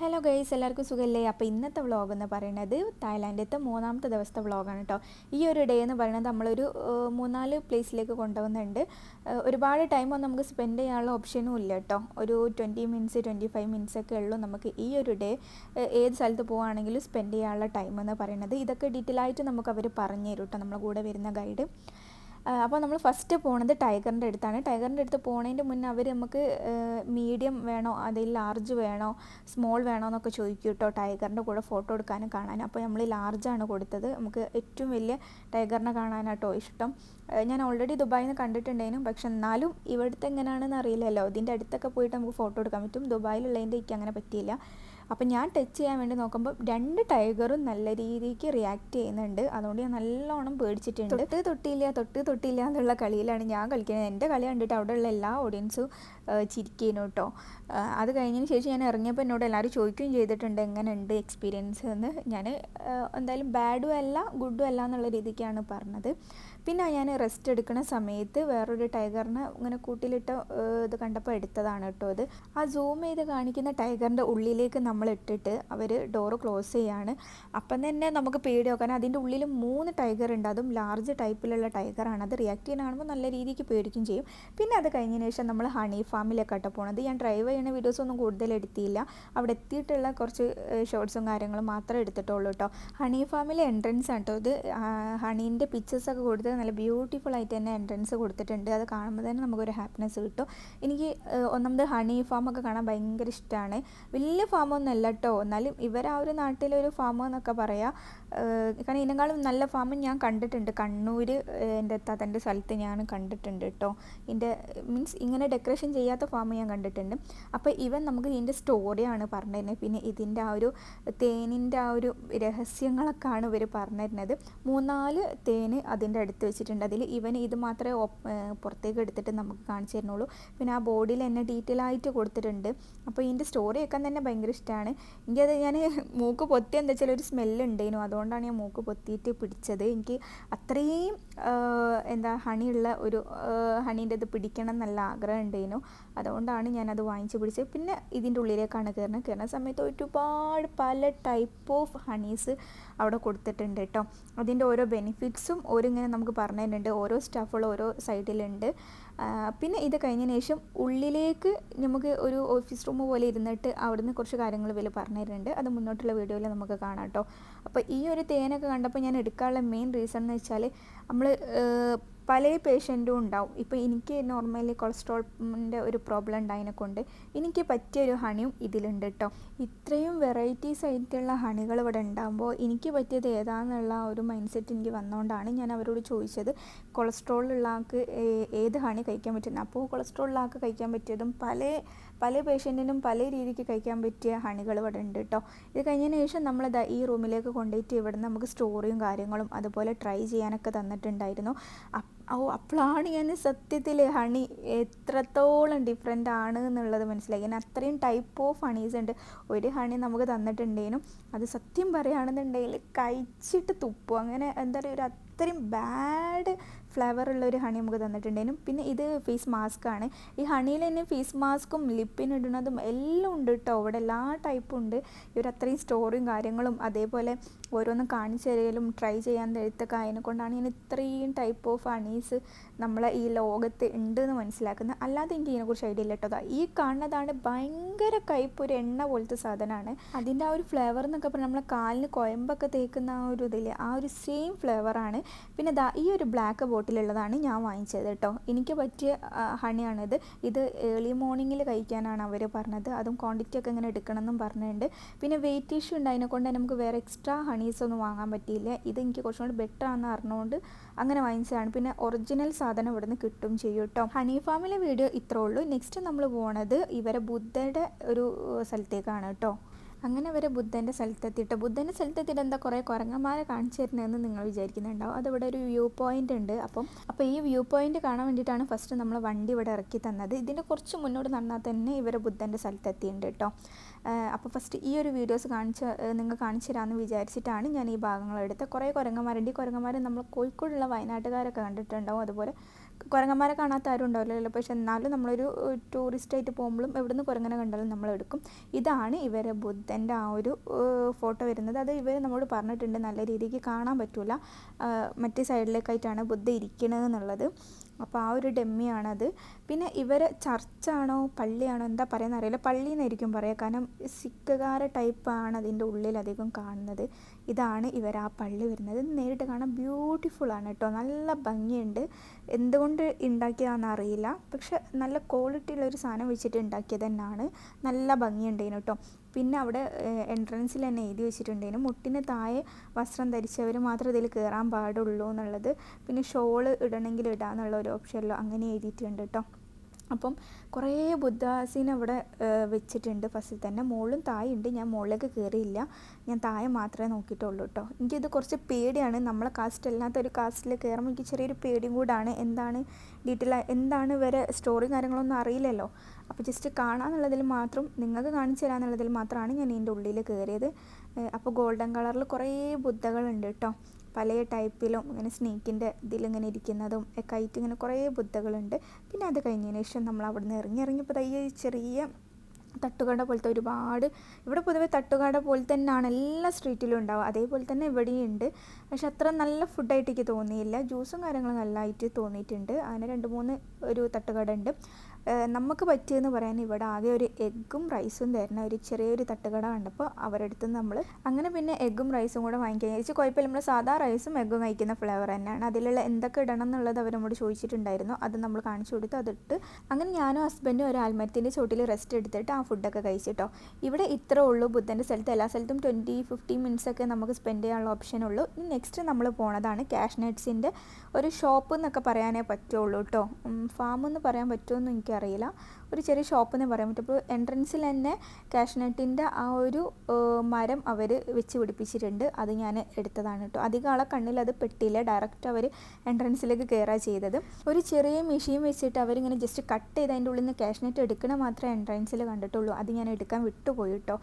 Hello guys എല്ലാവർക്കും സുഖമല്ലേ അപ്പോൾ ഇന്നത്തെ വ്ളോഗ് എന്ന് പറയുന്നത് തായ്ലാൻഡിലത്തെ മൂന്നാമത്തെ ദിവസത്തെ വ്ളോഗാണ് കേട്ടോ ഈ ഒരു ഡേ എന്ന് പറയുന്നത് നമ്മളൊരു മൂന്നാൽ പ്ലേസിലേക്ക് കൊണ്ടുപോകുന്നുണ്ട് ഏഹ്, ഒരുപാട് ടൈമൊന്നും നമുക്ക് സ്പെൻഡ് ചെയ്യാനുള്ള ഓപ്ഷനും ഇല്ല കേട്ടോ ഒരു twenty minutes twenty five minutes ഒക്കെ ഉള്ളൂ നമുക്ക് ഈ ഒരു ഡേ ഏത് സ്ഥലത്ത് പോവുകയാണെങ്കിലും സ്പെൻഡ് ചെയ്യാനുള്ള ടൈം എന്ന് പറയുന്നത്. ഇതൊക്കെ ഡീറ്റെയിൽ ആയിട്ട് നമുക്ക് അവർ പറഞ്ഞു തരും കേട്ടോ നമ്മളെ കൂടെ വരുന്ന ഗൈഡ് അപ്പോൾ നമ്മൾ ഫസ്റ്റ് പോണത് ടൈഗറിന്റെ അടുത്താണ്. ടൈഗറിന്റെ അടുത്ത് പോണതിന്റെ മുന്നേ അവർ നമുക്ക് മീഡിയം വേണോ അതിൽ ലാർജ് വേണോ സ്മോൾ വേണോ എന്നൊക്കെ ചോദിക്കും കേട്ടോ ടൈഗറിന്റെ കൂടെ ഫോട്ടോ എടുക്കാനും കാണാനും. അപ്പോൾ നമ്മൾ ലാർജാണ് കൊടുത്തത്. നമുക്ക് ഏറ്റവും വലിയ ടൈഗറിനെ കാണാനാട്ടോ ഇഷ്ടം. ഞാൻ ഓൾറെഡി ദുബായിൽ നിന്ന് കണ്ടിട്ടുണ്ടായിരുന്നു പക്ഷെ എന്നാലും ഇവിടുത്തെ എങ്ങനെയാണെന്ന് അറിയില്ലല്ലോ. ഇതിന്റെ അടുത്തൊക്കെ പോയിട്ട് നമുക്ക് ഫോട്ടോ എടുക്കാൻ പറ്റും. ദുബായിലുള്ളതിന്റെ എനിക്ക് അങ്ങനെ പറ്റിയില്ല. അപ്പം ഞാൻ ടച്ച് ചെയ്യാൻ വേണ്ടി നോക്കുമ്പോൾ രണ്ട് ടൈഗറും നല്ല രീതിക്ക് റിയാക്ട് ചെയ്യുന്നുണ്ട്. അതുകൊണ്ട് ഞാൻ നല്ലോണം പേടിച്ചിട്ടുണ്ട്. തൊട്ട് തൊട്ടില്ല തൊട്ട് തൊട്ടില്ല എന്നുള്ള കളിയിലാണ് ഞാൻ കളിക്കുന്നത്. എന്റെ കളി കണ്ടിട്ട് അവിടെയുള്ള എല്ലാ ഓഡിയൻസും ചിരിക്കുന്നു കേട്ടോ. അത് കഴിഞ്ഞതിന് ശേഷം ഞാൻ ഇറങ്ങിയപ്പോൾ എന്നോട് എല്ലാവരും ചോദിക്കുകയും ചെയ്തിട്ടുണ്ട് എങ്ങനെയുണ്ട് എക്സ്പീരിയൻസ് എന്ന്. ഞാൻ എന്തായാലും ബാഡും അല്ല ഗുഡും അല്ല എന്നുള്ള രീതിക്കാണ് പറഞ്ഞത്. പിന്നെ ഞാൻ റെസ്റ്റ് എടുക്കുന്ന സമയത്ത് വേറൊരു ടൈഗറിനെ ഇങ്ങനെ കൂട്ടിലിട്ട് ഇത് കണ്ടപ്പോൾ എടുത്തതാണ് കേട്ടോ അത് ആ സൂം ചെയ്ത് കാണിക്കുന്ന ടൈഗറിന്റെ ഉള്ളിലേക്ക് നമ്മൾ ഇട്ടിട്ട് അവർ ഡോറ് ക്ലോസ് ചെയ്യാണ്. അപ്പം തന്നെ നമുക്ക് പേടി കാരണം അതിന്റെ ഉള്ളിൽ മൂന്ന് ടൈഗർ ഉണ്ട്. അതും ലാർജ് ടൈപ്പിലുള്ള ടൈഗറാണ് അത് റിയാക്ട് ചെയ്യാൻ കാണുമ്പോൾ നല്ല രീതിക്ക് പേടിക്കും ചെയ്യും. പിന്നെ അത് കഴിഞ്ഞതിന് ശേഷം നമ്മൾ ഹണി ഫാമിലേക്കാട്ടോ പോണത്. ഞാൻ ഡ്രൈവ് ചെയ്യുന്ന വീഡിയോസ് ഒന്നും കൂടുതൽ എടുത്തില്ല അവിടെ എത്തിയിട്ടുള്ള കുറച്ച് ഷോർട്സും കാര്യങ്ങളും മാത്രമേ എടുത്തിട്ടുള്ളൂ കേട്ടോ ഹണി ഫാമിലെ എൻട്രൻസ് ആണ് കേട്ടോ ഇത്. ഹണീന്റെ പിക്ചേഴ്സൊക്കെ കൊടുത്ത് നല്ല ബ്യൂട്ടിഫുൾ ആയിട്ട് തന്നെ എൻട്രൻസ് കൊടുത്തിട്ടുണ്ട്. അത് കാണുമ്പോൾ തന്നെ നമുക്കൊരു ഹാപ്പിനെസ് കിട്ടും. എനിക്ക് ഒന്നാമത് ഹണി ഒക്കെ കാണാൻ ഭയങ്കര ഇഷ്ടമാണ് വലിയ ഫാമൊന്നും അല്ല കേട്ടോ എന്നാലും ഇവർ ആ ഒരു നാട്ടിലെ ഒരു ഫാം എന്നൊക്കെ പറയാം. കാരണം ഇതിനേക്കാളും നല്ല ഫാം ഞാൻ കണ്ടിട്ടുണ്ട്. കണ്ണൂർ എന്റെ തതന്റെ സ്ഥലത്ത് ഞാൻ കണ്ടിട്ടുണ്ട് കേട്ടോ ഇതിന്റെ മീൻസ് ഇങ്ങനെ ഡെക്കറേഷൻ ചെയ്യാത്ത ഫാം ഞാൻ കണ്ടിട്ടുണ്ട്. അപ്പോൾ ഇവൻ നമുക്ക് ഇതിന്റെ സ്റ്റോറിയാണ് പറഞ്ഞിരുന്നത്. പിന്നെ ഇതിന്റെ ആ ഒരു തേനിന്റെ ആ ഒരു രഹസ്യങ്ങളൊക്കെയാണ് ഇവർ പറഞ്ഞിരുന്നത്. മൂന്നാൽ തേന് അതിന്റെ അടുത്ത് വെച്ചിട്ടുണ്ട്. അതിൽ ഇവൻ ഇത് മാത്രമേ പുറത്തേക്ക് എടുത്തിട്ട് നമുക്ക് കാണിച്ചു തരുന്നുള്ളൂ. പിന്നെ ആ ബോഡിയിൽ എന്നെ ഡീറ്റെയിൽ ആയിട്ട് കൊടുത്തിട്ടുണ്ട്. അപ്പോൾ ഇതിന്റെ സ്റ്റോറി ഒക്കെ തന്നെ ഭയങ്കര ഇഷ്ടമാണ്. എനിക്കത് ഞാൻ മൂക്ക് പൊത്തി എന്താ വെച്ചാൽ ഒരു സ്മെല്ല് ഉണ്ടായിരുന്നു അതുകൊണ്ടാണ് ഞാൻ മൂക്ക് പൊത്തിയിട്ട് പിടിച്ചത്. എനിക്ക് അത്രയും എന്താ ഹണിയുള്ള ഒരു ഹണീന്റെ ഇത് പിടിക്കണം എന്നുള്ള ആഗ്രഹം ഉണ്ടായിരുന്നു അതുകൊണ്ടാണ് ഞാനത് വാങ്ങിച്ച് പിടിച്ചത്. പിന്നെ ഇതിന്റെ ഉള്ളിലേക്കാണ് കയറുന്നത്. കയറുന്ന സമയത്ത് ഒരുപാട് പല ടൈപ്പ് ഓഫ് ഹണീസ് അവിടെ കൊടുത്തിട്ടുണ്ട് കേട്ടോ അതിന്റെ ഓരോ ബെനിഫിറ്റ്സും ഓരോങ്ങനെ നമുക്ക് പറഞ്ഞു ഓരോ സ്റ്റാഫുകൾ ഓരോ സൈഡിലുണ്ട് പിന്നെ ഇത് കഴിഞ്ഞതിന് ശേഷം ഉള്ളിലേക്ക് നമുക്ക് ഒരു ഓഫീസ് റൂം പോലെ ഇരുന്നിട്ട് അവിടുന്ന് കുറച്ച് കാര്യങ്ങൾ വില പറഞ്ഞു തരുന്നുണ്ട്. അത് മുന്നോട്ടുള്ള വീഡിയോയിൽ നമുക്ക് കാണാം കേട്ടോ അപ്പോൾ ഈ ഒരു തേനൊക്കെ കണ്ടപ്പോൾ ഞാൻ എടുക്കാനുള്ള മെയിൻ റീസൺ എന്ന് വെച്ചാൽ നമ്മൾ പല പേഷ്യന്റും ഉണ്ടാവും. ഇപ്പോൾ എനിക്ക് നോർമലി കൊളസ്ട്രോളിന്റെ ഒരു പ്രോബ്ലം ഉണ്ടായതിനെ കൊണ്ട് എനിക്ക് പറ്റിയ ഒരു ഹണിയും ഇതിലുണ്ട് കേട്ടോ ഇത്രയും വെറൈറ്റീസ് ആയിട്ടുള്ള ഹണികൾ ഇവിടെ ഉണ്ടാകുമ്പോൾ എനിക്ക് പറ്റിയത് ഏതാണെന്നുള്ള ഒരു മൈൻഡ് സെറ്റ് എനിക്ക് വന്നുകൊണ്ടാണ് ഞാൻ അവരോട് ചോദിച്ചത്. കൊളസ്ട്രോളുള്ള ആൾക്ക് ഏത് ഹണി കഴിക്കാൻ പറ്റുന്നത് അപ്പോൾ കൊളസ്ട്രോളുള്ള ആൾക്ക് കഴിക്കാൻ പറ്റിയതും പല പല പേഷ്യന്റിനും പല രീതിക്ക് കഴിക്കാൻ പറ്റിയ ഹണികൾ ഇവിടെ ഉണ്ട് കേട്ടോ ഇത് കഴിഞ്ഞതിന് ശേഷം നമ്മൾ ഈ റൂമിലേക്ക് കൊണ്ടുപോയിട്ട് ഇവിടെ നമുക്ക് സ്റ്റോറിയും കാര്യങ്ങളും അതുപോലെ ട്രൈ ചെയ്യാനൊക്കെ തന്നിട്ടുണ്ടായിരുന്നു. അപ്പ് ഓ അപ്പോഴാണ് ഞാൻ സത്യത്തിൽ ഹണി എത്രത്തോളം ഡിഫറെന്റ് ആണ് എന്നുള്ളത് മനസ്സിലായി. ഞാൻ അത്രയും ടൈപ്പ് ഓഫ് ഹണീസ് ഉണ്ട്. ഒരു ഹണി നമുക്ക് തന്നിട്ടുണ്ടേനും അത് സത്യം പറയുകയാണെന്നുണ്ടെങ്കിൽ കഴിച്ചിട്ട് തുപ്പും. അങ്ങനെ എന്താ പറയുക ഒരു അത്രയും ബാഡ് ഫ്ലേവർ ഉള്ള ഒരു ഹണി നമുക്ക് തന്നിട്ടുണ്ടായിരുന്നു പിന്നെ ഇത് ഫേസ് മാസ്ക് ആണ്. ഈ ഹണിയിൽ തന്നെ ഫേസ് മാസ്കും ലിപ്പിന് ഇടുന്നതും എല്ലാം ഉണ്ട് കേട്ടോ അവിടെ എല്ലാ ടൈപ്പും ഉണ്ട്. ഇവർ അത്രയും സ്റ്റോറിയും കാര്യങ്ങളും അതേപോലെ ഓരോന്നും കാണിച്ചു തരലും ട്രൈ ചെയ്യാൻ തരത്തൊക്കെ അതിനെ കൊണ്ടാണ് ഞാൻ ഇത്രയും ടൈപ്പ് ഓഫ് ഹണീസ് നമ്മളെ ഈ ലോകത്ത് ഉണ്ട് എന്ന് മനസ്സിലാക്കുന്നത്. അല്ലാതെ എനിക്ക് ഇതിനെക്കുറിച്ച് ഐഡിയ ഇല്ല കേട്ടോ ഈ കാണുന്നതാണ് ഭയങ്കര കയ്പ് ഒരു എണ്ണ പോലത്തെ സാധനമാണ്. അതിന്റെ ആ ഒരു ഫ്ലേവർ എന്നൊക്കെ പറഞ്ഞാൽ നമ്മളെ കാലിന് കൊയമ്പൊക്കെ തേക്കുന്ന ആ ഒരു ഇതില്ലേ ആ ഒരു സെയിം ഫ്ലേവറാണ് പിന്നെ ഈ ഒരു ബ്ലാക്ക് ബോട്ടിലുള്ളതാണ് ഞാൻ വാങ്ങിച്ചത് കേട്ടോ. എനിക്ക് പറ്റിയ ഹണിയാണിത്. ഇത് ഏർലി മോർണിംഗിൽ കഴിക്കാനാണ് അവർ പറഞ്ഞത്. അതും ക്വാണ്ടിറ്റി ഒക്കെ ഇങ്ങനെ എടുക്കണമെന്നും പറഞ്ഞിട്ടുണ്ട്. പിന്നെ വെയിറ്റ് ഇഷ്യൂ ഉണ്ടായതിനെ കൊണ്ട് നമുക്ക് വേറെ എക്സ്ട്രാ ഹണീസ് ഒന്നും വാങ്ങാൻ പറ്റിയില്ല. ഇത് എനിക്ക് കുറച്ചും കൂടി ബെറ്റർ ആണെന്ന് അറിഞ്ഞുകൊണ്ട് അങ്ങനെ വാങ്ങിച്ചതാണ്. പിന്നെ ഒറിജിനൽ സാധനം ഇവിടുന്ന് കിട്ടും ചെയ്യും കേട്ടോ. ഹണി ഫാമിലെ വീഡിയോ ഇത്രേ ഉള്ളൂ. നെക്സ്റ്റ് നമ്മൾ പോണത് ഇവരെ ബുദ്ധയുടെ ഒരു സ്ഥലത്തേക്കാണ് കേട്ടോ. അങ്ങനെ വരെ ബുദ്ധന്റെ സ്ഥലത്തെത്തിയിട്ട് ബുദ്ധന്റെ സ്ഥലത്തെത്തിയിട്ട് എന്താ കുറേ കുരങ്ങന്മാരെ കാണിച്ചു തരുന്നതെന്ന് നിങ്ങൾ വിചാരിക്കുന്നുണ്ടാവും. അതിവിടെ ഒരു വ്യൂ പോയിന്റ് ഉണ്ട്. അപ്പം അപ്പോൾ ഈ വ്യൂ പോയിന്റ് കാണാൻ വേണ്ടിയിട്ടാണ് ഫസ്റ്റ് നമ്മൾ വണ്ടി ഇവിടെ ഇറക്കി തന്നത്. ഇതിന്റെ കുറച്ച് മുന്നോട്ട് നടന്നാൽ തന്നെ ഇവർ ബുദ്ധന്റെ സ്ഥലത്തെത്തിയിട്ടുണ്ട് കേട്ടോ. അപ്പോൾ ഫസ്റ്റ് ഈ ഒരു വീഡിയോസ് കാണിച്ച് നിങ്ങൾ കാണിച്ചു തരാമെന്ന് വിചാരിച്ചിട്ടാണ് ഞാൻ ഈ ഭാഗങ്ങൾ എടുത്തത്. കുറേ കുരങ്ങന്മാരുണ്ട്. ഈ കുരങ്ങന്മാർ നമ്മൾ കോഴിക്കോടുള്ള വയനാട്ടുകാരൊക്കെ കണ്ടിട്ടുണ്ടാവും. അതുപോലെ കുരങ്ങന്മാരെ കാണാത്ത ആരും ഉണ്ടാവില്ലല്ലോ. പക്ഷെ എന്നാലും നമ്മളൊരു ടൂറിസ്റ്റ് ആയിട്ട് പോകുമ്പോഴും എവിടുന്ന് കുരങ്ങനെ കണ്ടാലും നമ്മൾ എടുക്കും. ഇതാണ് ഇവരെ ബുദ്ധന്റെ ആ ഒരു ഫോട്ടോ വരുന്നത്. അത് ഇവർ നമ്മോട് പറഞ്ഞിട്ടുണ്ട് നല്ല രീതിക്ക് കാണാൻ പറ്റില്ല മറ്റേ സൈഡിലേക്കായിട്ടാണ് ബുദ്ധ ഇരിക്കണത് എന്നുള്ളത്. അപ്പോൾ ആ ഒരു ഡെമ്മിയാണത്. പിന്നെ ഇവർ ചർച്ചാണോ പള്ളിയാണോ എന്താ പറയുന്ന അറിയില്ല. പള്ളി എന്നായിരിക്കും പറയുക. കാരണം സിക്കുകാര ടൈപ്പാണ് അതിന്റെ ഉള്ളിൽ അധികം കാണുന്നത്. ഇതാണ് ഇവർ ആ പള്ളി വരുന്നത്. നേരിട്ട് കാണാൻ ബ്യൂട്ടിഫുൾ ആണ് കേട്ടോ. നല്ല ഭംഗിയുണ്ട്. എന്തുകൊണ്ട് ഉണ്ടാക്കിയതാണെന്ന് അറിയില്ല. പക്ഷെ നല്ല ക്വാളിറ്റി ഉള്ള ഒരു സാധനം വെച്ചിട്ട് ഉണ്ടാക്കിയത് തന്നെയാണ് നല്ല ഭംഗിയുണ്ട് കേട്ടോ. പിന്നെ അവിടെ എൻട്രൻസിൽ തന്നെ എഴുതി വെച്ചിട്ടുണ്ടായിരുന്നു മുട്ടിന് താഴെ വസ്ത്രം ധരിച്ചവർ മാത്രം ഇതിൽ കയറാൻ പാടുള്ളൂ എന്നുള്ളത്. പിന്നെ ഷോൾ ഇടണമെങ്കിൽ ഇടാന്നുള്ള ഒരു ഓപ്ഷനിലോ അങ്ങനെ എഴുതിയിട്ടുണ്ട് കേട്ടോ അപ്പം കുറേ ബുദ്ധാസീൻ അവിടെ വെച്ചിട്ടുണ്ട് ഫസ്റ്റിൽ തന്നെ. മുകളിലും താഴെയുണ്ട് ഞാൻ മുകളിലേക്ക് കയറിയില്ല ഞാൻ തായ മാത്രമേ നോക്കിയിട്ടുള്ളൂ കേട്ടോ എനിക്കിത് കുറച്ച് പേടിയാണ്. നമ്മളെ കാസ്റ്റ് അല്ലാത്ത ഒരു കാസ്റ്റിൽ കയറുമ്പോൾ എനിക്ക് ചെറിയൊരു പേടിയും കൂടാണ്. എന്താണ് ഡീറ്റെയിൽ എന്താണ് വരെ സ്റ്റോറി കാര്യങ്ങളൊന്നും അറിയില്ലല്ലോ. അപ്പോൾ ജസ്റ്റ് കാണാന്നുള്ളതിൽ മാത്രം നിങ്ങൾക്ക് കാണിച്ചു തരാന്നുള്ളതിൽ മാത്രമാണ് ഞാൻ ഇതിന്റെ ഉള്ളിൽ കയറിയത് അപ്പോൾ ഗോൾഡൻ കളറിൽ കുറേ ബുദ്ധകളുണ്ട് കേട്ടോ പല ടൈപ്പിലും ഇങ്ങനെ സ്നേക്കിന്റെ ഇതിലിങ്ങനെ ഇരിക്കുന്നതും ഒക്കെ ആയിട്ട് ഇങ്ങനെ കുറേ ബുദ്ധകളുണ്ട്. പിന്നെ അത് കഴിഞ്ഞതിന് ശേഷം നമ്മൾ അവിടെ നിന്ന് ഇറങ്ങി ഇറങ്ങിയപ്പോൾ ഈ ചെറിയ തട്ടുകട പോലത്തെ ഒരുപാട് ഇവിടെ പൊതുവെ തട്ടുകട പോലെ തന്നെയാണ് എല്ലാ സ്ട്രീറ്റിലും ഉണ്ടാവുക. അതേപോലെ തന്നെ ഇവിടെയും ഉണ്ട്. പക്ഷെ അത്ര നല്ല ഫുഡായിട്ട് എനിക്ക് തോന്നിയില്ല. ജ്യൂസും കാര്യങ്ങളും നല്ലതായിട്ട് തോന്നിയിട്ടുണ്ട്. അങ്ങനെ രണ്ട് മൂന്ന് ഒരു തട്ടുകട ഉണ്ട്. നമുക്ക് പറ്റിയെന്ന് പറയാൻ ഇവിടെ ആകെ ഒരു എഗ്ഗും റൈസും തരുന്ന ഒരു ചെറിയൊരു തട്ടുകട കണ്ടപ്പോൾ അവരുടെ അടുത്ത് നമ്മൾ അങ്ങനെ പിന്നെ എഗ്ഗും റൈസും കൂടെ വാങ്ങിക്കാൻ ചോദിച്ചു കുഴപ്പമില്ല. നമ്മൾ സാധാ റൈസും എഗ്ഗും കഴിക്കുന്ന ഫ്ലേവർ തന്നെയാണ്. അതിലുള്ള എന്തൊക്കെ ഇടണം എന്നുള്ളത് അവർ നമ്മോട് ചോദിച്ചിട്ടുണ്ടായിരുന്നു. അത് നമ്മൾ കാണിച്ചു കൊടുത്തു. അതിട്ട് അങ്ങനെ ഞാനും ഹസ്ബൻഡും ഒരു ആൽമരത്തിന്റെ ചോട്ടിൽ റെസ്റ്റ് എടുത്തിട്ട് ആ ഫുഡൊക്കെ കഴിച്ചിട്ടോ ഇവിടെ ഇത്ര ഉള്ളൂ. ബുദ്ധന്റെ സ്ഥലത്ത് എല്ലാ സ്ഥലത്തും ട്വന്റി ഫിഫ്റ്റീൻ മിനിറ്റ്സൊക്കെ നമുക്ക് സ്പെൻഡ് ചെയ്യാനുള്ള ഓപ്ഷൻ ഉള്ളൂ. ഇനി നെക്സ്റ്റ് നമ്മൾ പോണതാണ് ക്യാഷ് നട്ട്സിന്റെ ഒരു ഷോപ്പ് എന്നൊക്കെ പറയാനേ പറ്റുള്ളൂ കേട്ടോ ഫാം എന്ന് പറയാൻ പറ്റുമെന്ന് എനിക്കറിയില്ല. ഒരു ചെറിയ ഷോപ്പ് എന്ന് പറയാൻ പറ്റും. അപ്പോൾ എൻട്രൻസിൽ തന്നെ കാഷ്നട്ടിന്റെ ആ ഒരു മരം അവർ വെച്ച് പിടിപ്പിച്ചിട്ടുണ്ട്. അത് ഞാൻ എടുത്തതാണ് കേട്ടോ. അധികം ആളെ കണ്ണിൽ അത് പെട്ടില്ല. ഡയറക്റ്റ് അവർ എൻട്രൻസിലേക്ക് കയറുക ചെയ്തത്. ഒരു ചെറിയ മെഷീൻ വെച്ചിട്ട് അവരിങ്ങനെ ജസ്റ്റ് കട്ട് ചെയ്ത് അതിന്റെ ഉള്ളിൽ നിന്ന് കാഷ്നെറ്റ് എടുക്കണ മാത്രമേ എൻട്രൻസിൽ കണ്ടിട്ടുള്ളൂ. അത് ഞാൻ എടുക്കാൻ വിട്ടുപോയി കേട്ടോ.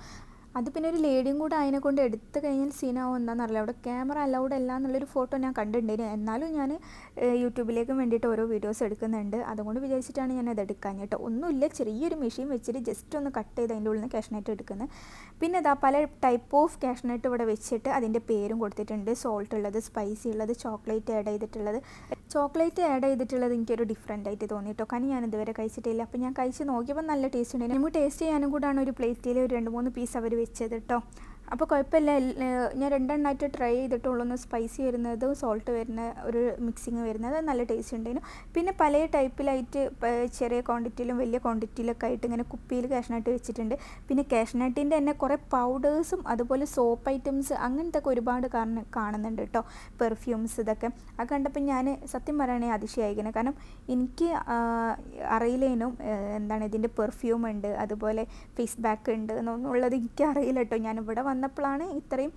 അത് പിന്നെ ഒരു ലേഡിയും കൂടെ അതിനെ കൊണ്ട് എടുത്തു കഴിഞ്ഞാൽ സീനാവും എന്താണെന്നറിയില്ല അവിടെ ക്യാമറ അലൗഡ് അല്ല എന്നുള്ളൊരു ഫോട്ടോ ഞാൻ കണ്ടിട്ടുണ്ടായിരുന്നു എന്നാലും ഞാൻ യൂട്യൂബിലേക്കും വേണ്ടിയിട്ട് ഓരോ വീഡിയോസ് എടുക്കുന്നുണ്ട്. അതുകൊണ്ട് വിചാരിച്ചിട്ടാണ് ഞാൻ അത് എടുക്കാൻ കേട്ടോ. ഒന്നുമില്ല. ചെറിയൊരു മെഷീൻ വെച്ചിട്ട് ജസ്റ്റ് ഒന്ന് കട്ട് ചെയ്ത് അതിന്റെ ഉള്ളിൽ നിന്ന് കാഷ്നട്ട് എടുക്കുന്നത് പിന്നെ ഇതാ പല ടൈപ്പ് ഓഫ് കാഷ്നട്ട് ഇവിടെ വെച്ചിട്ട് അതിന്റെ പേരും കൊടുത്തിട്ടുണ്ട്. സോൾട്ട് ഉള്ളത് സ്പൈസി ഉള്ളത് ചോക്ലേറ്റ് ആഡ് ചെയ്തിട്ടുള്ളത്. ചോക്ലേറ്റ് ആഡ് ചെയ്തിട്ടുള്ളത് എനിക്കൊരു ഡിഫറെന്റ് ആയിട്ട് തോന്നി കേട്ടോ. കാരണം ഞാൻ ഇതുവരെ കഴിച്ചിട്ടില്ല. അപ്പോൾ ഞാൻ കഴിച്ച് നോക്കിയപ്പോൾ നല്ല ടേസ്റ്റ് ഉണ്ടായിരുന്നു നമുക്ക് ടേസ്റ്റ് ചെയ്യാനും കൂടാണ് ഒരു പ്ലേറ്റിൽ ഒരു രണ്ട് മൂന്ന് പീസ് അവർ വെച്ചത് കേട്ടോ അപ്പോൾ കുഴപ്പമില്ല. ഞാൻ രണ്ടെണ്ണമായിട്ട് ട്രൈ ചെയ്തിട്ടുള്ളൂ. ഒന്ന് സ്പൈസി വരുന്നത് സോൾട്ട് വരുന്ന ഒരു മിക്സിങ് വരുന്നത്. നല്ല ടേസ്റ്റ് ഉണ്ടായിരുന്നു. പിന്നെ പല ടൈപ്പിലായിട്ട് ചെറിയ ക്വാണ്ടിറ്റിയിലും വലിയ ക്വാണ്ടിറ്റിയിലൊക്കെ ആയിട്ട് ഇങ്ങനെ കുപ്പിയിൽ കാഷ്നട്ട് വെച്ചിട്ടുണ്ട്. പിന്നെ കാഷ്നട്ടിന്റെ തന്നെ കുറേ പൗഡേഴ്സും അതുപോലെ സോപ്പ് ഐറ്റംസ് അങ്ങനത്തെ ഒക്കെ ഒരുപാട് കാരണം കാണുന്നുണ്ട് കേട്ടോ പെർഫ്യൂംസ് ഇതൊക്കെ. അത് കണ്ടപ്പോൾ ഞാൻ സത്യം പറയുകയാണെങ്കിൽ അതിശയായിരിക്കണം കാരണം എനിക്ക് അറിയില്ലേനും എന്താണ് ഇതിന്റെ പെർഫ്യൂം ഉണ്ട്. അതുപോലെ ഫേസ് ബാക്ക് ഉണ്ട്. എന്നുള്ളത് എനിക്ക് അറിയില്ല കേട്ടോ ഞാൻ ഇവിടെ വന്നപ്പോഴാണ് ഇത്രയും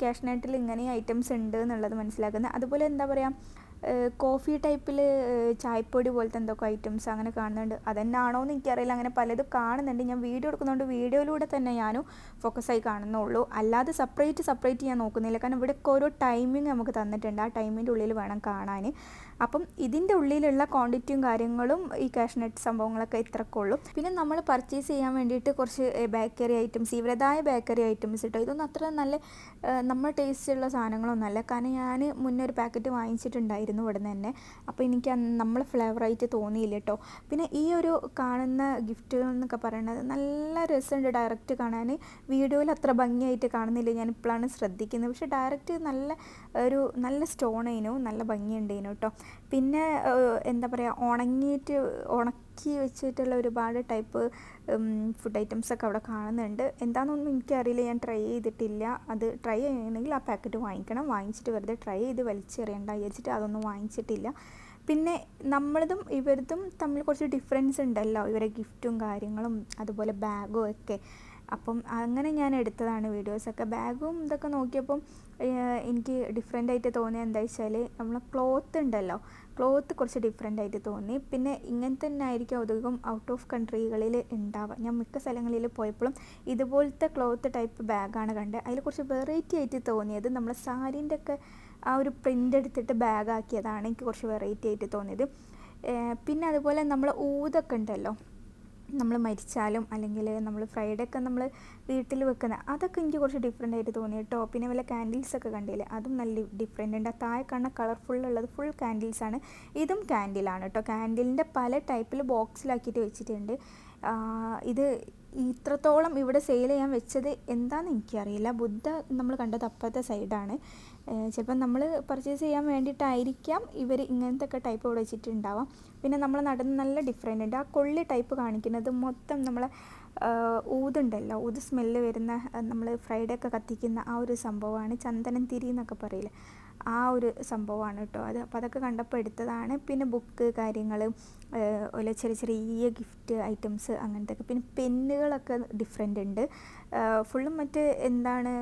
ക്യാഷ് നൈറ്റിൽ ഇങ്ങനെ ഐറ്റംസ് ഉണ്ട് എന്നുള്ളത് മനസ്സിലാക്കുന്നത്. അതുപോലെ എന്താ പറയുക കോഫി ടൈപ്പിൽ ചായപ്പൊടി പോലത്തെ എന്തൊക്കെ ഐറ്റംസ് അങ്ങനെ കാണുന്നുണ്ട്. അതെന്നാണോ എന്ന് എനിക്കറിയില്ല. അങ്ങനെ പലതും കാണുന്നുണ്ട്. ഞാൻ വീഡിയോ എടുക്കുന്നതുകൊണ്ട് വീഡിയോയിലൂടെ തന്നെ ഞാനും ഫോക്കസായി കാണുന്നുള്ളൂ. അല്ലാതെ സെപ്പറേറ്റ് സെപ്പറേറ്റ് ഞാൻ നോക്കുന്നില്ല. കാരണം ഇവിടെയൊക്കെ ഓരോ ടൈമിങ് നമുക്ക് തന്നിട്ടുണ്ട്. ആ ടൈമിന്റെ ഉള്ളിൽ വേണം കാണാൻ. അപ്പം ഇതിന്റെ ഉള്ളിലുള്ള ക്വാണ്ടിറ്റിയും കാര്യങ്ങളും ഈ കാഷ്നട്ട് സംഭവങ്ങളൊക്കെ ഇത്രയൊക്കെ ഉള്ളൂ. പിന്നെ നമ്മൾ പർച്ചേസ് ചെയ്യാൻ വേണ്ടിയിട്ട് കുറച്ച് ബേക്കറി ഐറ്റംസ് ഇവരതായ ബേക്കറി ഐറ്റംസ് കേട്ടോ ഇതൊന്നും അത്ര നല്ല നമ്മൾ ടേസ്റ്റുള്ള സാധനങ്ങളൊന്നുമല്ല. കാരണം ഞാൻ മുന്നേ ഒരു പാക്കറ്റ് വാങ്ങിച്ചിട്ടുണ്ടായിരുന്നു ഇവിടെ നിന്ന് തന്നെ. അപ്പോൾ എനിക്ക് നമ്മൾ ഫ്ലേവറായിട്ട് തോന്നിയില്ല കേട്ടോ പിന്നെ ഈ ഒരു കാണുന്ന ഗിഫ്റ്റുകൾ എന്നൊക്കെ പറയുന്നത് നല്ല രസമുണ്ട്. ഡയറക്റ്റ് കാണാൻ വീഡിയോയിൽ അത്ര ഭംഗിയായിട്ട് കാണുന്നില്ല. ഞാൻ ഇപ്പോഴാണ് ശ്രദ്ധിക്കുന്നത്. പക്ഷേ ഡയറക്റ്റ് നല്ല ഒരു നല്ല സ്റ്റോണേനു നല്ല ഭംഗിയുണ്ടേനു കേട്ടോ പിന്നെ എന്താ പറയുക ഉണങ്ങിയിട്ട് ഉണക്കി വെച്ചിട്ടുള്ള ഒരുപാട് ടൈപ്പ് ഫുഡ് ഐറ്റംസ് ഒക്കെ അവിടെ കാണുന്നുണ്ട്. എന്താണെന്നൊന്നും എനിക്കറിയില്ല ഞാൻ ട്രൈ ചെയ്തിട്ടില്ല. അത് ട്രൈ ചെയ്യണമെങ്കിൽ ആ പാക്കറ്റ് വാങ്ങിക്കണം. വാങ്ങിച്ചിട്ട് വെറുതെ ട്രൈ ചെയ്ത് വലിച്ചെറിയണ്ട വിചാരിച്ചിട്ട് അതൊന്നും വാങ്ങിച്ചിട്ടില്ല. പിന്നെ നമ്മളതും ഇവരതും തമ്മിൽ കുറച്ച് ഡിഫറൻസ് ഉണ്ടല്ലോ. ഇവരെ ഗിഫ്റ്റും കാര്യങ്ങളും അതുപോലെ ബാഗും ഒക്കെ. അപ്പം അങ്ങനെ ഞാൻ എടുത്തതാണ് വീഡിയോസൊക്കെ ബാഗും ഇതൊക്കെ നോക്കിയപ്പം എനിക്ക് ഡിഫറെന്റ് ആയിട്ട് തോന്നിയത് എന്താ വെച്ചാൽ നമ്മൾ ക്ലോത്ത് ഉണ്ടല്ലോ. ക്ലോത്ത് കുറച്ച് ഡിഫറെന്റ് ആയിട്ട് തോന്നി. പിന്നെ ഇങ്ങനെ തന്നെ ആയിരിക്കും അധികം ഔട്ട് ഓഫ് കൺട്രികളിൽ ഉണ്ടാവുക ഞാൻ മിക്ക സ്ഥലങ്ങളിൽ പോയപ്പോഴും ഇതുപോലത്തെ ക്ലോത്ത് ടൈപ്പ് ബാഗാണ് കണ്ടത്. അതിൽ കുറച്ച് വെറൈറ്റി ആയിട്ട് തോന്നിയത്. നമ്മൾ സാരീന്റെ ഒക്കെ ആ ഒരു പ്രിന്റ് എടുത്തിട്ട് ബാഗാക്കിയതാണ് എനിക്ക് കുറച്ച് വെറൈറ്റി ആയിട്ട് തോന്നിയത്. പിന്നെ അതുപോലെ നമ്മൾ ഊതൊക്കെ ഉണ്ടല്ലോ. നമ്മൾ മരിച്ചാലും അല്ലെങ്കിൽ നമ്മൾ ഫ്രൈഡേ ഒക്കെ നമ്മൾ വീട്ടിൽ വെക്കുന്ന അതൊക്കെ എനിക്ക് കുറച്ച് ഡിഫറെന്റ് ആയിട്ട് തോന്നി. കേട്ടോ പിന്നെ വല്ല ക്യാൻഡിൽസ് ഒക്കെ കണ്ടില്ലേ? അതും നല്ല ഡിഫറെന്റ് ഉണ്ട്. ആ താഴെ കാണുന്ന കളർഫുൾ ഉള്ളത് ഫുൾ ക്യാൻഡിൽസ് ആണ്. ഇതും ക്യാൻഡിലാണ് കേട്ടോ ക്യാൻഡിലിന്റെ പല ടൈപ്പിൽ ബോക്സിലാക്കിയിട്ട് വെച്ചിട്ടുണ്ട്. ഇത് ഇത്രത്തോളം ഇവിടെ സെയിൽ ചെയ്യാൻ വെച്ചത് എന്താണെന്ന് എനിക്കറിയില്ല. ബുദ്ധ നമ്മൾ കണ്ടത് അപ്പുറത്തെ സൈഡാണ് ചിലപ്പം നമ്മൾ പർച്ചേസ് ചെയ്യാൻ വേണ്ടിയിട്ടായിരിക്കാം ഇവർ ഇങ്ങനത്തെ ഒക്കെ ടൈപ്പ് ഇവിടെ വെച്ചിട്ടുണ്ടാവാം. പിന്നെ നമ്മൾ നടന്ന് നല്ല ഡിഫറെന്റ് ഉണ്ട്. ആ കൊള്ളി ടൈപ്പ് കാണിക്കുന്നത് മൊത്തം നമ്മളെ ഊതുണ്ടല്ലോ. ഊത് സ്മെല്ല് വരുന്ന നമ്മൾ ഫ്രൈഡേ ഒക്കെ കത്തിക്കുന്ന ആ ഒരു സംഭവമാണ് ചന്ദനം തിരി എന്നൊക്കെ പറയില്ലേ. ആ ഒരു സംഭവമാണ് കേട്ടോ. അത് അപ്പോൾ അതൊക്കെ കണ്ടപ്പോൾ എടുത്തതാണ്. പിന്നെ ബുക്ക് കാര്യങ്ങൾ അതുപോലെ ചെറിയ ചെറിയ ഗിഫ്റ്റ് ഐറ്റംസ് അങ്ങനത്തെ പിന്നെ പെന്നുകളൊക്കെ ഡിഫറെന്റ് ഉണ്ട്. ഫുള്ളും മറ്റ് എന്താണ്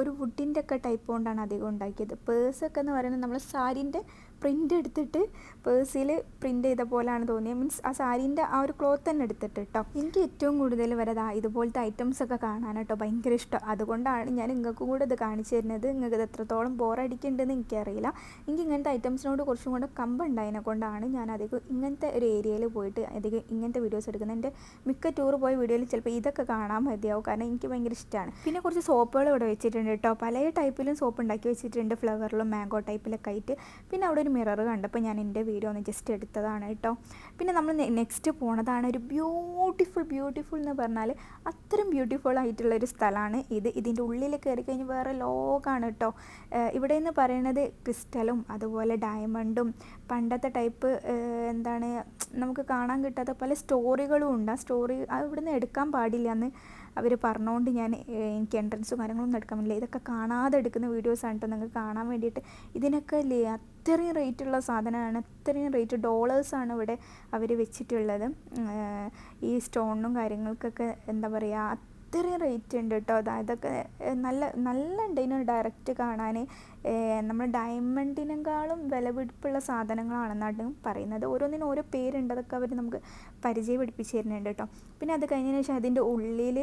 ഒരു വുഡിന്റെ ഒക്കെ ടൈപ്പ് കൊണ്ടാണ് അധികം ഉണ്ടാക്കിയത്. പേഴ്സൊക്കെ എന്ന് പറയുന്നത് നമ്മൾ സാരീന്റെ പ്രിന്റ് എടുത്തിട്ട് പേഴ്സിൽ പ്രിന്റ് ചെയ്ത പോലെയാണ് തോന്നിയത് മീൻസ് ആ സാരീന്റെ ആ ഒരു ക്ലോത്ത് തന്നെ എടുത്തിട്ട് കേട്ടോ എനിക്ക് ഏറ്റവും കൂടുതൽ വരതാ ഇതുപോലത്തെ ഐറ്റംസ് ഒക്കെ കാണാൻ കേട്ടോ ഭയങ്കര ഇഷ്ടം. അതുകൊണ്ടാണ് ഞാൻ നിങ്ങൾക്കും കൂടെ ഇത് കാണിച്ചു തരുന്നത്. നിങ്ങൾക്ക് ഇത് എത്രത്തോളം ബോറടിക്കുന്നുണ്ടെന്ന് എനിക്കറിയില്ല. എനിക്ക് ഇങ്ങനത്തെ ഐറ്റംസിനോട് കുറച്ചും കൂടെ കമ്പുണ്ടായതിനെ കൊണ്ടാണ് ഞാൻ അധികം ഇങ്ങനത്തെ ഒരു ഏരിയയിൽ പോയിട്ട് അധികം ഇങ്ങനത്തെ വീഡിയോസ് എടുക്കുന്നത്. എന്റെ മിക്ക ടൂർ പോയ വീഡിയോയിൽ ചിലപ്പോൾ ഇതൊക്കെ കാണാൻ മതിയാവും. കാരണം എനിക്ക് ഭയങ്കര ഇഷ്ടമാണ് പിന്നെ കുറച്ച് സോപ്പുകൾ ഇവിടെ വെച്ചിട്ടുണ്ട് കേട്ടോ പല ടൈപ്പിലും സോപ്പ് ഉണ്ടാക്കി വെച്ചിട്ടുണ്ട്. ഫ്ലവറിലും മാംഗോ ടൈപ്പിലൊക്കെ ആയിട്ട്. പിന്നെ അവിടെ ഒരു മിറർ കണ്ടപ്പോൾ ഞാൻ എന്റെ വീഡിയോ ഒന്ന് ജസ്റ്റ് എടുത്തതാണ് കേട്ടോ. പിന്നെ നമ്മൾ നെക്സ്റ്റ് പോണതാണ് ഒരു ബ്യൂട്ടിഫുൾ ബ്യൂട്ടിഫുൾ എന്ന് പറഞ്ഞാൽ അത്രയും ബ്യൂട്ടിഫുൾ ആയിട്ടുള്ള ഒരു സ്ഥലമാണ് ഇത്. ഇതിന്റെ ഉള്ളിൽ കയറി കഴിഞ്ഞ് വേറെ ലോകമാണ് കേട്ടോ. ഇവിടെ എന്ന് പറയുന്നത് ക്രിസ്റ്റലും അതുപോലെ ഡയമണ്ടും പണ്ടത്തെ ടൈപ്പ് എന്താണ് നമുക്ക് കാണാൻ കിട്ടാത്ത പല സ്റ്റോറികളും ഉണ്ട്. ആ സ്റ്റോറി ഇവിടുന്ന് എടുക്കാൻ പാടില്ല എന്ന് അവർ പറഞ്ഞുകൊണ്ട് ഞാൻ എനിക്ക് എൻട്രൻസും കാര്യങ്ങളൊന്നും എടുക്കാൻ പറ്റില്ല. ഇതൊക്കെ കാണാതെ എടുക്കുന്ന വീഡിയോസാണ് കേട്ടോ നിങ്ങൾക്ക് കാണാൻ വേണ്ടിയിട്ട്. ഇതിനൊക്കെ അത്രയും റേറ്റുള്ള സാധനമാണ് അത്രയും റേറ്റ് ഡോളേഴ്സാണ് ഇവിടെ അവർ വെച്ചിട്ടുള്ളത്. ഈ സ്റ്റോണിനും കാര്യങ്ങൾക്കൊക്കെ എന്താ പറയുക അത്രയും റേറ്റ് ഉണ്ട് കേട്ടോ അതൊക്കെ നല്ല നല്ല ഉണ്ട് ഡയറക്റ്റ് കാണാൻ നമ്മൾ ഡയമണ്ടിനേക്കാളും വിലപിടിപ്പുള്ള സാധനങ്ങളാണെന്നാണ് പറയുന്നത്. ഓരോന്നിനും ഓരോ പേരുണ്ട് അതൊക്കെ അവർ നമുക്ക് പരിചയപ്പെടുപ്പിച്ച് തരുന്നുണ്ട് കേട്ടോ. പിന്നെ അത് കഴിഞ്ഞതിന് ശേഷം അതിന്റെ ഉള്ളിൽ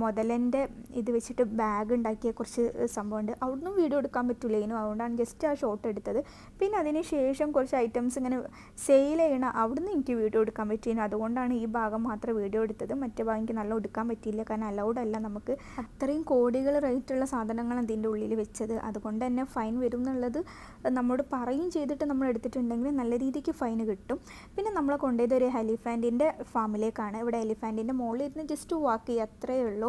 മുതലന്റെ ഇത് വെച്ചിട്ട് ബാഗ് ഉണ്ടാക്കിയ കുറച്ച് സംഭവമുണ്ട്. അവിടുന്ന് വീഡിയോ എടുക്കാൻ പറ്റില്ലേനും അതുകൊണ്ടാണ് ജസ്റ്റ് ആ ഷോട്ട് എടുത്തത്. പിന്നെ അതിന് ശേഷം കുറച്ച് ഐറ്റംസ് ഇങ്ങനെ സെയിൽ ചെയ്യണം അവിടുന്ന് എനിക്ക് വീഡിയോ എടുക്കാൻ പറ്റിയിരുന്നു അതുകൊണ്ടാണ് ഈ ഭാഗം മാത്രം വീഡിയോ എടുത്തത്. മറ്റേ ഭാഗം എനിക്ക് നല്ല എടുക്കാൻ പറ്റിയില്ല. കാരണം അലൗഡ് അല്ല നമുക്ക്. അത്രയും കോടികൾ റേറ്റുള്ള സാധനങ്ങൾ അതിന്റെ ഉള്ളിൽ വെച്ചത്. അതുകൊണ്ട് തന്നെ ഫൈൻ വരും എന്നുള്ളത് നമ്മോട് പറയും ചെയ്തിട്ട് നമ്മൾ എടുത്തിട്ടുണ്ടെങ്കിൽ നല്ല രീതിക്ക് ഫൈൻ കിട്ടും. പിന്നെ നമ്മളെ കൊണ്ടുപോയത് ഒരു എലിഫാന്റിന്റെ ഫാമിലേക്കാണ്. ഇവിടെ എലിഫാന്റിന്റെ മുകളിൽ ഇരുന്ന് ജസ്റ്റ് വാക്ക് ചെയ്യുക അത്രയേ ഉള്ളൂ.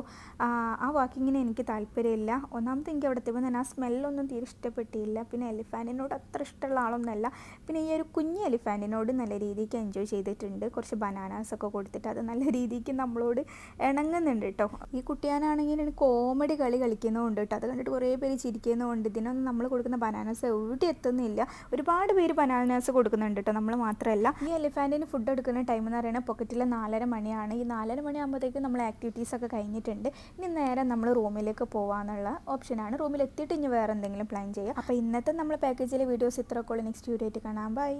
ആ വാക്കിങ്ങിന് എനിക്ക് താല്പര്യമില്ല. ഒന്നാമത്തെ എനിക്ക് അവിടെ എത്തിയപ്പോൾ തന്നെ ആ സ്മെല്ലൊന്നും തീരെ ഇഷ്ടപ്പെട്ടില്ല. പിന്നെ എലിഫാന്റിനോട് അത്ര ഇഷ്ടമുള്ള ആളൊന്നുമല്ല. പിന്നെ ഈ ഒരു കുഞ്ഞ് എലിഫാന്റിനോട് നല്ല രീതിക്ക് എൻജോയ് ചെയ്തിട്ടുണ്ട്. കുറച്ച് ബനാനാസ് ഒക്കെ കൊടുത്തിട്ട് അത് നല്ല രീതിക്ക് നമ്മളോട് ഇണങ്ങുന്നുണ്ട് കേട്ടോ ഈ കുട്ടിയാനാണെങ്കിൽ കോമഡി കളി കളിക്കുന്നതുകൊണ്ട് കേട്ടോ അത് കണ്ടിട്ട് കുറേ പേര് ചിരിക്കുന്നതുകൊണ്ട് ഇതിനൊന്നും നമ്മൾ കൊടുക്കുന്ന ബനാനാസ് എവിടെ എത്തുന്നില്ല ഒരുപാട് പേര് ബനാനാസ് കൊടുക്കുന്നുണ്ട് കേട്ടോ നമ്മൾ മാത്രമല്ല ഈ എലിഫാന്റിന് ഫുഡ് എടുക്കുന്ന ടൈം എന്ന് പറയുന്നത് പൊക്കറ്റിൽ നാലര മണിയാണ്. ഈ നാലര മണിയാകുമ്പോഴത്തേക്കും നമ്മൾ ആക്ടിവിറ്റീസ് ഒക്കെ കഴിഞ്ഞിട്ടുണ്ട്. ഇനി നേരെ നമ്മൾ റൂമിലേക്ക് പോകാമെന്നുള്ള ഓപ്ഷനാണ് റൂമിൽ എത്തിയിട്ട് ഇനി വേറെ എന്തെങ്കിലും പ്ലാൻ ചെയ്യുക അപ്പോൾ ഇന്നത്തെ നമ്മൾ പാക്കേജിലെ വീഡിയോസ് ഇത്രയൊക്കെ ഉള്ളൂ. നെക്സ്റ്റ് വീഡിയോ ആയിട്ട് കാണാം. ബൈ